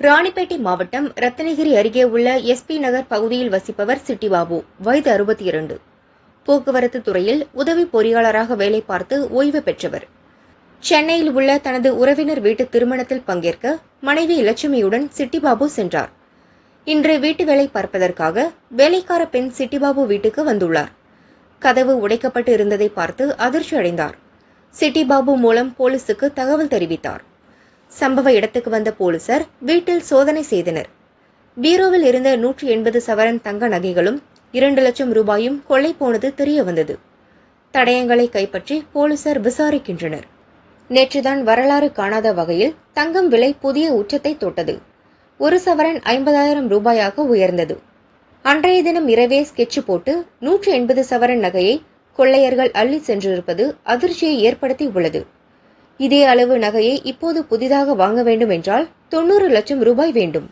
ராணிப்பேட்டை மாவட்டம் ரத்னகிரி அருகே உள்ள எஸ்பி நகர் பகுதியில் வசிப்பவர் சிட்டிபாபு வயது அறுபத்தி இரண்டு போக்குவரத்து துறையில் உதவி பொறியாளராக வேலை பார்த்து ஓய்வு பெற்றவர். சென்னையில் உள்ள தனது உறவினர் வீட்டு திருமணத்தில் பங்கேற்க மனைவி லட்சுமியுடன் சிட்டிபாபு சென்றார். இன்று வீட்டு வேலை பார்ப்பதற்காக வேலைக்கார பெண் சிட்டிபாபு வீட்டுக்கு வந்துள்ளார். கதவு உடைக்கப்பட்டு இருந்ததை பார்த்து அதிர்ச்சி அடைந்தார் சிட்டிபாபு மூலம் போலீசுக்கு தகவல் தெரிவித்தார். சம்பவ இடத்துக்கு வந்த போலீசார் வீட்டில் சோதனை செய்தனர். பீரோவில் இருந்த நூற்றி எண்பது சவரன் தங்க நகைகளும் இரண்டு லட்சம் ரூபாயும் கொள்ளை போனது தெரிய வந்தது. தடயங்களை கைப்பற்றி போலீசார் விசாரிக்கின்றனர். நேற்றுதான் வரலாறு காணாத வகையில் தங்கம் விலை புதிய உச்சத்தை தொட்டது. ஒரு சவரன் ஐம்பதாயிரம் ரூபாயாக உயர்ந்தது. அன்றைய தினம் இரவே ஸ்கெட்ச் போட்டு நூற்றி எண்பது சவரன் நகையை கொள்ளையர்கள் அள்ளி சென்றிருப்பது அதிர்ச்சியை ஏற்படுத்தி உள்ளது. இதே அளவு நகையை இப்போது புதிதாக வாங்க வேண்டும் என்றால் தொண்ணூறு லட்சம் ரூபாய் வேண்டும்.